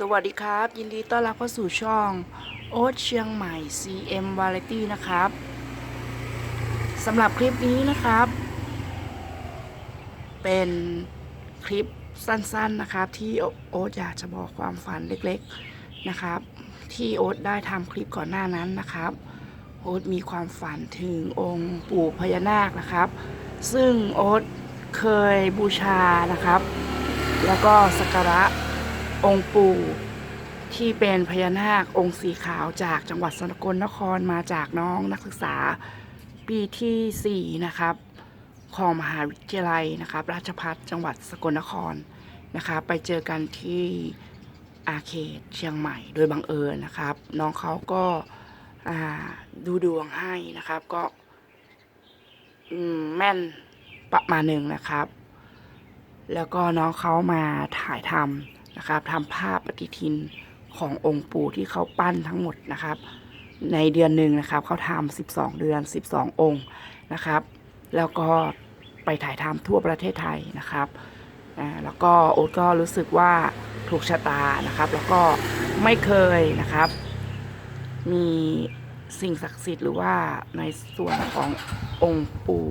สวัสดีครับ ยินดีต้อนรับเข้าสู่ช่องโอ๊ตเชียงใหม่ CM Variety นะครับสำหรับคลิปนี้นะครับ เป็นคลิปสั้นๆนะครับ ที่โอ๊ตอยากจะบอกความฝันเล็กๆนะครับ ที่โอ๊ตได้ทำคลิปก่อนหน้านั้นนะครับ โอ๊ตมีความฝันถึงองค์ปู่พญานาคนะครับ ซึ่งโอ๊ตเคยบูชานะครับ แล้วก็สักการะ องค์ปู่ที่เป็นพญานาคองค์สีขาวจากจังหวัดสกลนครมาจากน้องนักศึกษาปีที่4นะครับของมหาวิทยาลัยนะครับ ราชภัฏจังหวัดสกลนครนะครับไปเจอกันที่อาเขตเชียงใหม่โดยบังเอิญนะครับ น้องเขาก็ดูดวงให้นะครับก็แม่นประมาณหนึ่งนะครับ แล้วก็น้องเขามาถ่ายทำ นะครับทำภาพปฏิทินขององค์ปู่ที่เขาปั้นทั้งหมดนะครับ ในเดือนหนึ่งนะครับเขาทำ12เดือน12องค์นะครับ แล้วก็ไปถ่ายทำทั่วประเทศไทยนะครับแล้วก็โอ๊ตก็รู้สึกว่าถูกชะตานะครับ แล้วก็ไม่เคยนะครับ มีสิ่งศักดิ์สิทธิ์หรือว่าในส่วนขององค์ปู่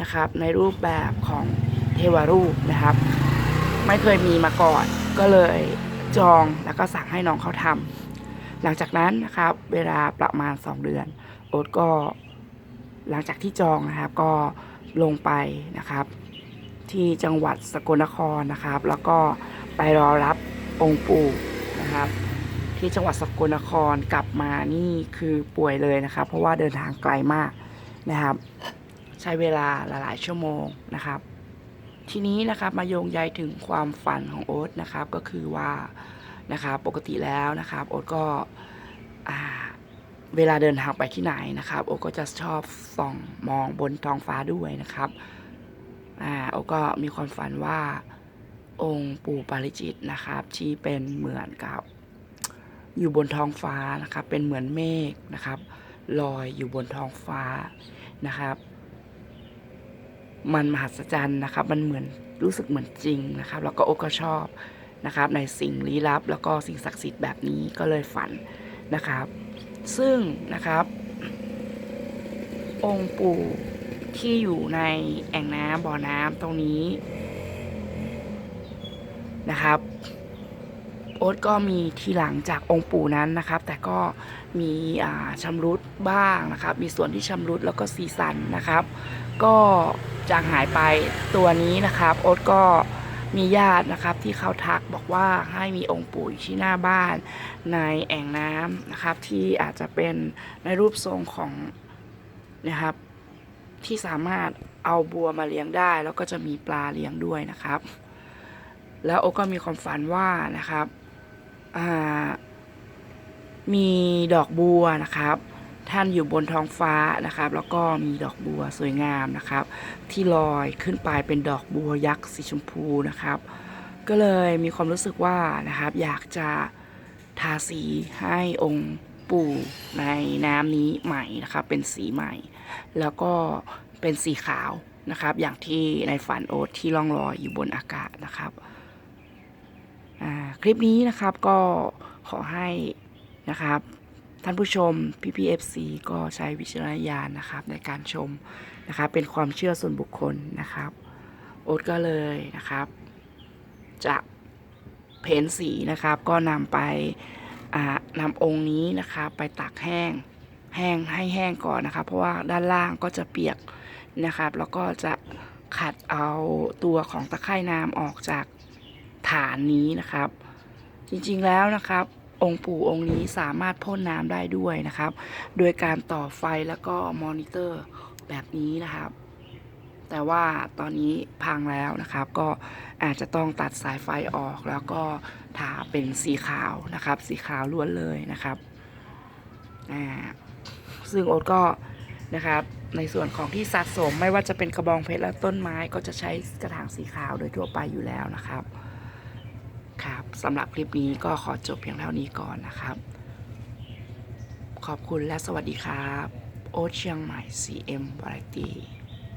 นะครับ ในรูปแบบของเทวรูปนะครับ ไม่เคยมีมาก่อน ก็เลยจองแล้วก็สั่งให้น้องเขาทำหลังจากนั้นนะครับ เวลาประมาณ 2 เดือน โอ๊ตก็หลังจากที่จองนะครับก็ลงไปนะครับ ที่จังหวัดสกลนครนะครับ แล้วก็ไปรอรับองค์ปู่นะครับ ที่จังหวัดสกลนครกลับมานี่คือป่วยเลยนะครับ เพราะว่าเดินทางไกลมากนะครับ ใช้เวลาหลายๆชั่วโมงนะครับ ทีนี้นะครับมาโยงใยถึงความฝันของโอ๊ตนะครับก็คือว่านะครับปกติแล้วนะครับโอ๊ตก็เวลาเดินทางไปที่ไหนนะครับ โอ๊ตก็จะชอบส่องมองบนท้องฟ้าด้วยนะครับอ่าโอ๊ตก็มีความฝันว่าองค์ปู่ปาริจิตนะครับ ที่เป็นเหมือนกับ อยู่บนท้องฟ้านะครับ เป็นเหมือนเมฆนะครับลอยอยู่บนท้องฟ้านะครับ มันมหัศจรรย์นะครับ มันเหมือนรู้สึกเหมือนจริงนะครับ แล้วก็โอก็ชอบนะครับ ในสิ่งลี้ลับ แล้วก็สิ่งศักดิ์สิทธิ์แบบนี้ก็เลยฝันนะครับ ซึ่งนะครับ องค์ปู่ที่อยู่ในแอ่งน้ำบ่อน้ำตรงนี้นะครับ อ๊ตก็มีทีหลังจากองค์ปู่นั้นนะครับ แต่ก็มีอ่าชำรุดบ้างนะครับ มีส่วนที่ชำรุดแล้วก็สีสันนะครับ ก็จางหายไปตัวนี้นะครับ โอ๊ตก็มีญาตินะครับที่เขาทักบอกว่าให้มีองค์ปู่อยู่ที่หน้าบ้านในแอ่งน้ำนะครับ ที่อาจจะเป็นในรูปทรงของนะครับ ที่สามารถเอาบัวมาเลี้ยงได้ แล้วก็จะมีปลาเลี้ยงด้วยนะครับ แล้วโอ๊ก็มีความฝันว่านะครับ มีดอกบัวนะครับ ท่านอยู่บนท้องฟ้านะครับ แล้วก็มีดอกบัวสวยงามนะครับ ที่ลอยขึ้นไปเป็นดอกบัวยักษ์สีชมพูนะครับ ก็เลยมีความรู้สึกว่านะครับ อยากจะทาสีให้องค์ปู่ในน้ำนี้ใหม่นะครับ เป็นสีใหม่ แล้วก็เป็นสีขาวนะครับ อย่างที่ในฝันโอ๊ตที่ล่องลอยอยู่บนอากาศนะครับ คลิปนี้นะครับก็ขอให้นะครับ ท่านผู้ชม PPFC ก็ใช้วิจารณญาณนะครับ ในการชมนะครับ เป็นความเชื่อส่วนบุคคลนะครับ โอ๊ตก็เลยนะครับ จะเพ้นสีนะครับ ก็นำไปนำองค์นี้นะครับ ไปตากแห้งแห้งให้แห้งก่อนนะครับ เพราะว่าด้านล่างก็จะเปียกนะครับ แล้วก็จะขัดเอาตัวของตะไคร่น้ำออกจาก ฐานนี้นะครับ จริงๆแล้วนะครับ องค์ปู่องค์นี้สามารถพ่นน้ำได้ด้วยนะครับ โดยการต่อไฟแล้วก็มอนิเตอร์แบบนี้นะครับ แต่ว่าตอนนี้พังแล้วนะครับ ก็อาจจะต้องตัดสายไฟออกแล้วก็ทาเป็นสีขาวนะครับ สีขาวล้วนเลยนะครับอ่าซึ่งโอ๊ตก็นะครับในส่วนของที่สะสมไม่ว่าจะเป็นกระบองเพชรและต้นไม้ก็จะใช้กระถางสีขาวโดยทั่วไปอยู่แล้วนะครับครับ สำหรับคลิปนี้ก็ขอจบเพียงเท่านี้ก่อนนะครับ ขอบคุณและสวัสดีครับ โอเชียงใหม่ CM Variety